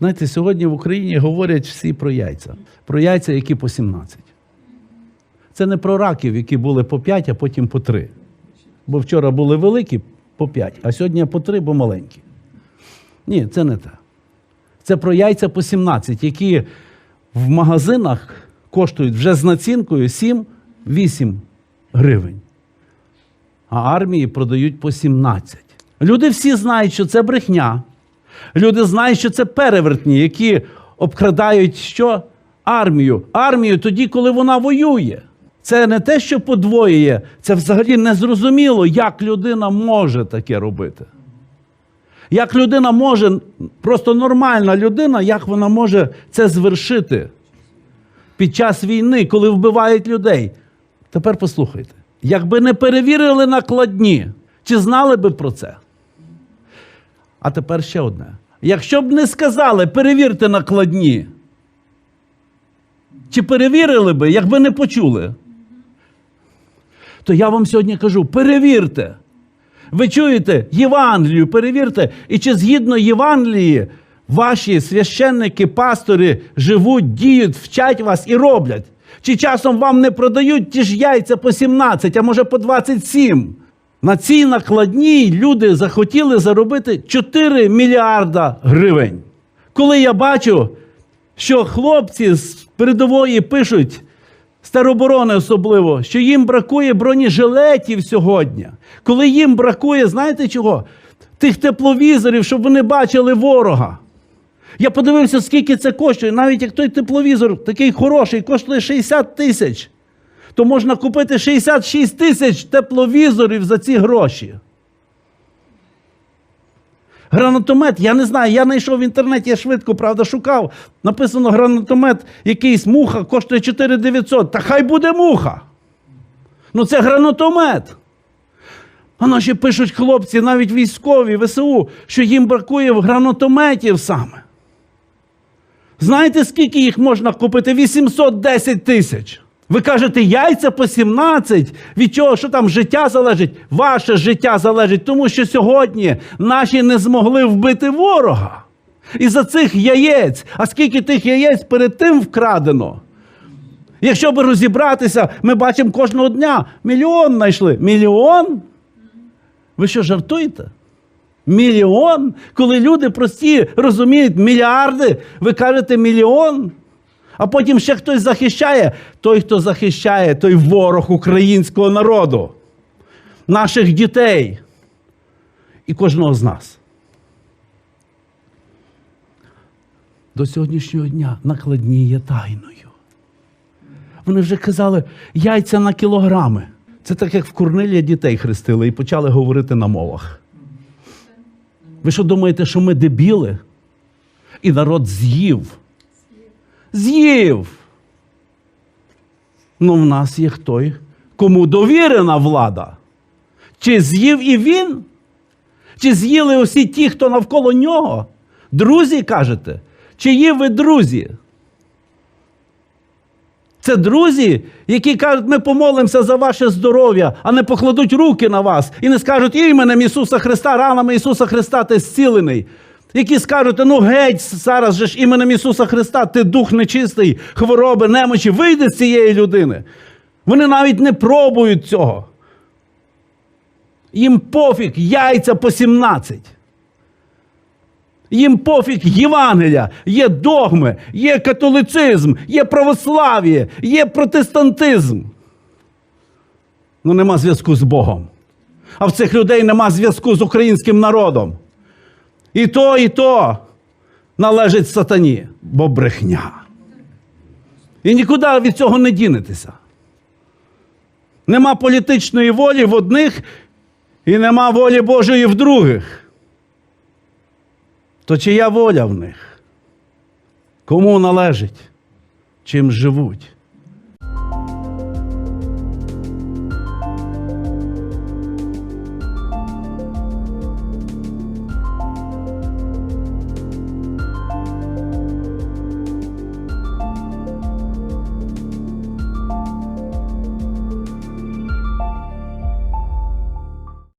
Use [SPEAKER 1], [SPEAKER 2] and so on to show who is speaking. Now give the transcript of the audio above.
[SPEAKER 1] Знаєте, сьогодні в Україні говорять всі про яйця. Про яйця, які по 17. Це не про раків, які були по 5, а потім по 3. Бо вчора були великі по 5, а сьогодні по 3, бо маленькі. Ні, це не те. Це про яйця по 17, які в магазинах коштують вже з націнкою 7-8 гривень. А армії продають по 17. Люди всі знають, що це брехня. Люди знають, що це перевертні, які обкрадають що? Армію. Армію тоді, коли вона воює. Це не те, що подвоює, це взагалі незрозуміло, як людина може таке робити. Як людина може, просто нормальна людина, як вона може це звершити під час війни, коли вбивають людей. Тепер послухайте, якби не перевірили накладні, чи знали би про це? А тепер ще одне. Якщо б не сказали, перевірте накладні, чи перевірили би, якби не почули, то я вам сьогодні кажу: перевірте. Ви чуєте Євангелію, перевірте, і чи згідно Євангелії ваші священники, пастори живуть, діють, вчать вас і роблять? Чи часом вам не продають ті ж яйця по 17, а може по 27? На цій накладній люди захотіли заробити 4 мільярда гривень. Коли я бачу, що хлопці з передової пишуть, з тероборони особливо, що їм бракує бронежилетів сьогодні. Коли їм бракує, знаєте чого? Тих тепловізорів, щоб вони бачили ворога. Я подивився, скільки це коштує. Навіть як той тепловізор такий хороший, коштує 60 тисяч, то можна купити 66 тисяч тепловізорів за ці гроші. Гранатомет, я не знаю, я знайшов в інтернеті, я швидко, правда, шукав. Написано гранатомет, якийсь муха коштує 4900. Та хай буде муха. Ну це гранатомет. А наші пишуть хлопці, навіть військові, ВСУ, що їм бракує гранатометів саме. Знаєте, скільки їх можна купити? 810 тисяч. Ви кажете, яйця по 17. Від чого, що там життя залежить? Ваше життя залежить, тому що сьогодні наші не змогли вбити ворога. І за цих яєць, а скільки тих яєць перед тим вкрадено? Якщо би розібратися, ми бачимо кожного дня мільйон знайшли. Мільйон? Ви що жартуєте? Мільйон? Коли люди прості розуміють мільярди, ви кажете мільйон? А потім ще хтось захищає. Той, хто захищає, той ворог українського народу, наших дітей і кожного з нас. До сьогоднішнього дня накладні є тайною. Вони вже казали яйця на кілограми. Це так, як в Корнилія дітей хрестили і почали говорити на мовах. Ви що думаєте, що ми дебіли? І народ з'їв. З'їв. Ну, в нас є хто, кому довірена влада. Чи з'їв і він? Чи з'їли усі ті, хто навколо нього? Друзі кажете? Чиї ви друзі? Це друзі, які кажуть, ми помолимося за ваше здоров'я, а не покладуть руки на вас і не скажуть іменем Ісуса Христа, ранами Ісуса Христа ти зцілений. Які скажуть, ну геть, зараз же ж іменем Ісуса Христа, ти дух нечистий, хвороби, немочі, вийди з цієї людини. Вони навіть не пробують цього. Їм пофіг яйця по 17. Їм пофіг Євангелія, є догми, є католицизм, є православ'я, є протестантизм. Ну нема зв'язку з Богом. А в цих людей нема зв'язку з українським народом. І то, і то належить сатані, бо брехня. І нікуди від цього не дінетеся. Нема політичної волі в одних, і нема волі Божої в других. То чия воля в них? Кому належить? Чим живуть?